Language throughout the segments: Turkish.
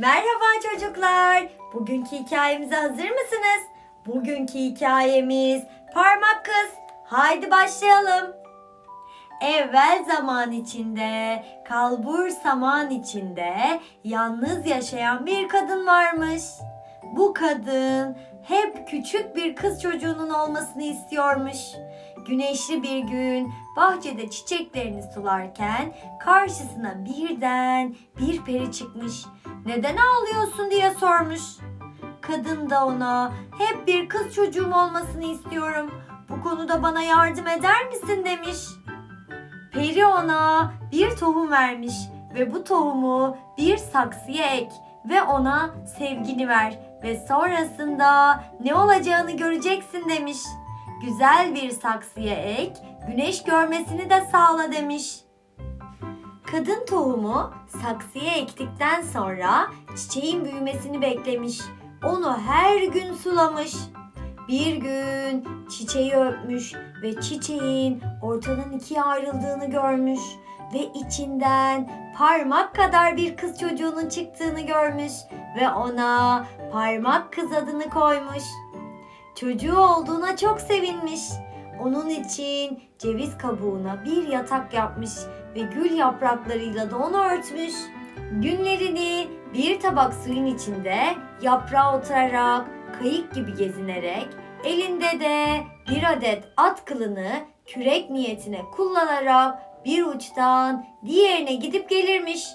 Merhaba çocuklar. Bugünkü hikayemize hazır mısınız? Bugünkü hikayemiz Parmak Kız. Haydi başlayalım. Evvel zaman içinde, kalbur saman içinde yalnız yaşayan bir kadın varmış. Bu kadın hep küçük bir kız çocuğunun olmasını istiyormuş. Güneşli bir gün bahçede çiçeklerini sularken karşısına birden bir peri çıkmış. Neden ağlıyorsun diye sormuş. Kadın da ona hep bir kız çocuğum olmasını istiyorum. Bu konuda bana yardım eder misin demiş. Peri ona bir tohum vermiş ve bu tohumu bir saksıya ek ve ona sevgini ver ve sonrasında ne olacağını göreceksin demiş. Güzel bir saksıya ek, güneş görmesini de sağla demiş. Kadın tohumu saksıya ektikten sonra çiçeğin büyümesini beklemiş. Onu her gün sulamış. Bir gün çiçeği öpmüş ve çiçeğin ortadan ikiye ayrıldığını görmüş ve içinden parmak kadar bir kız çocuğunun çıktığını görmüş ve ona parmak kız adını koymuş. Çocuğu olduğuna çok sevinmiş. Onun için ceviz kabuğuna bir yatak yapmış ve gül yapraklarıyla da onu örtmüş. Günlerini bir tabak suyun içinde yaprağa oturarak, kayık gibi gezinerek, elinde de bir adet at kılını kürek niyetine kullanarak bir uçtan diğerine gidip gelirmiş.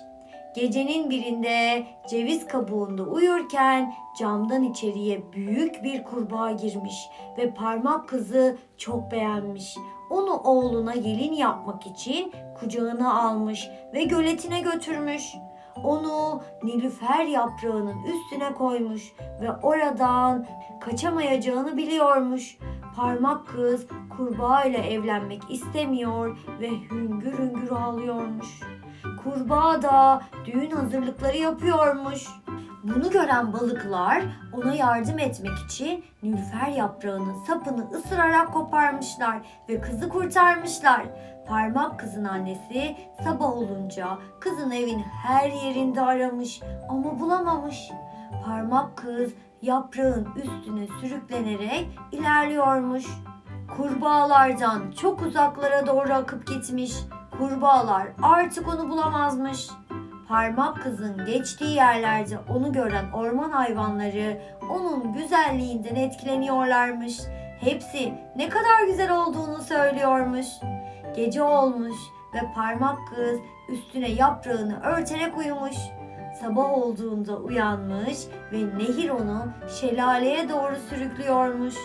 Gecenin birinde ceviz kabuğunda uyurken camdan içeriye büyük bir kurbağa girmiş ve parmak kızı çok beğenmiş. Onu oğluna gelin yapmak için kucağına almış ve göletine götürmüş. Onu nilüfer yaprağının üstüne koymuş ve oradan kaçamayacağını biliyormuş. Parmak kız kurbağa ile evlenmek istemiyor ve hüngür hüngür ağlıyormuş. Kurbağa da düğün hazırlıkları yapıyormuş. Bunu gören balıklar ona yardım etmek için nilüfer yaprağının sapını ısırarak koparmışlar ve kızı kurtarmışlar. Parmak kızın annesi sabah olunca kızın evin her yerinde aramış ama bulamamış. Parmak kız yaprağın üstüne sürüklenerek ilerliyormuş. Kurbağalardan çok uzaklara doğru akıp gitmiş. Kurbağalar artık onu bulamazmış. Parmak kızın geçtiği yerlerde onu gören orman hayvanları onun güzelliğinden etkileniyorlarmış. Hepsi ne kadar güzel olduğunu söylüyormuş. Gece olmuş ve parmak kız üstüne yaprağını örterek uyumuş. Sabah olduğunda uyanmış ve nehir onu şelaleye doğru sürüklüyormuş.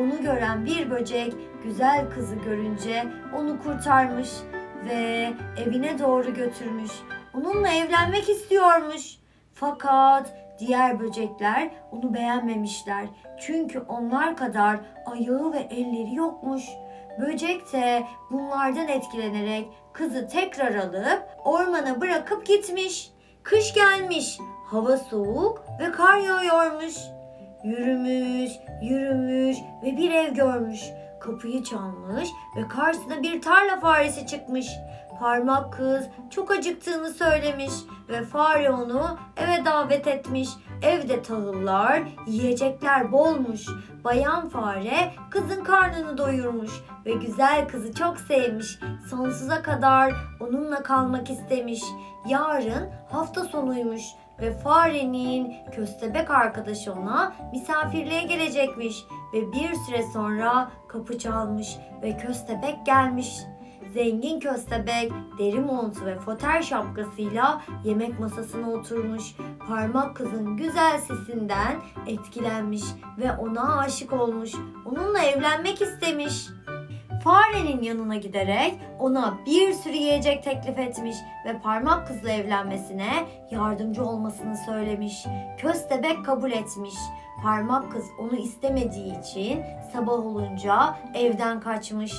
Onu gören bir böcek güzel kızı görünce onu kurtarmış ve evine doğru götürmüş. Onunla evlenmek istiyormuş. Fakat diğer böcekler onu beğenmemişler. Çünkü onlar kadar ayağı ve elleri yokmuş. Böcek de bunlardan etkilenerek kızı tekrar alıp ormana bırakıp gitmiş. Kış gelmiş, hava soğuk ve kar yağıyormuş. Yürümüş, yürümüş ve bir ev görmüş. Kapıyı çalmış ve karşısına bir tarla faresi çıkmış. Parmak kız çok acıktığını söylemiş ve fare onu eve davet etmiş. Evde tahıllar, yiyecekler bolmuş. Bayan fare kızın karnını doyurmuş ve güzel kızı çok sevmiş. Sonsuza kadar onunla kalmak istemiş. Yarın hafta sonuymuş ve farenin köstebek arkadaşı ona misafirliğe gelecekmiş ve bir süre sonra kapı çalmış ve köstebek gelmiş. Zengin köstebek deri montu ve foter şapkasıyla yemek masasına oturmuş. Parmak kızın güzel sesinden etkilenmiş ve ona aşık olmuş. Onunla evlenmek istemiş. Farenin yanına giderek ona bir sürü yiyecek teklif etmiş ve parmak kızla evlenmesine yardımcı olmasını söylemiş. Köstebek kabul etmiş. Parmak kız onu istemediği için sabah olunca evden kaçmış.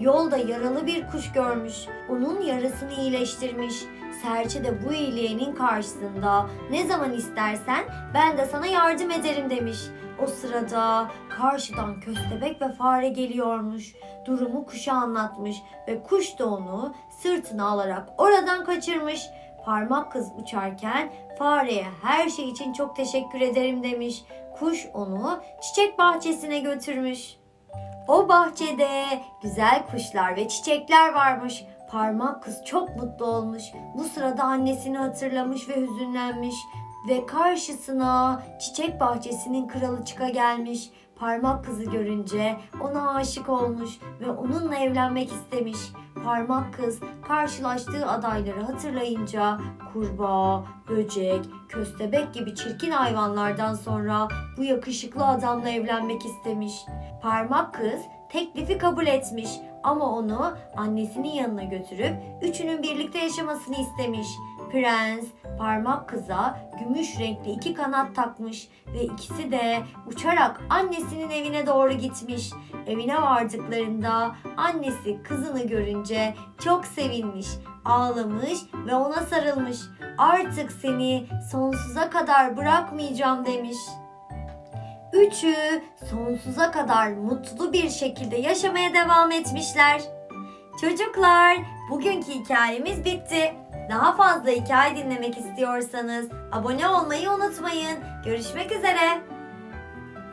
Yolda yaralı bir kuş görmüş. Onun yarasını iyileştirmiş. Serçe de bu iyiliğinin karşısında ne zaman istersen ben de sana yardım ederim demiş. O sırada karşıdan köstebek ve fare geliyormuş. Durumu kuşa anlatmış ve kuş da onu sırtına alarak oradan kaçırmış. Parmak kız uçarken fareye her şey için çok teşekkür ederim demiş. Kuş onu çiçek bahçesine götürmüş. O bahçede güzel kuşlar ve çiçekler varmış. Parmak kız çok mutlu olmuş. Bu sırada annesini hatırlamış ve hüzünlenmiş. Ve karşısına çiçek bahçesinin kralıçıka gelmiş. Parmak kızı görünce ona aşık olmuş ve onunla evlenmek istemiş. Parmak kız karşılaştığı adayları hatırlayınca kurbağa, böcek, köstebek gibi çirkin hayvanlardan sonra bu yakışıklı adamla evlenmek istemiş. Parmak kız teklifi kabul etmiş ama onu annesinin yanına götürüp üçünün birlikte yaşamasını istemiş. Prens parmak kıza gümüş renkli iki kanat takmış ve ikisi de uçarak annesinin evine doğru gitmiş. Evine vardıklarında annesi kızını görünce çok sevinmiş, ağlamış ve ona sarılmış. Artık seni sonsuza kadar bırakmayacağım demiş. Üçü sonsuza kadar mutlu bir şekilde yaşamaya devam etmişler. Çocuklar, bugünkü hikayemiz bitti. Daha fazla hikaye dinlemek istiyorsanız abone olmayı unutmayın. Görüşmek üzere.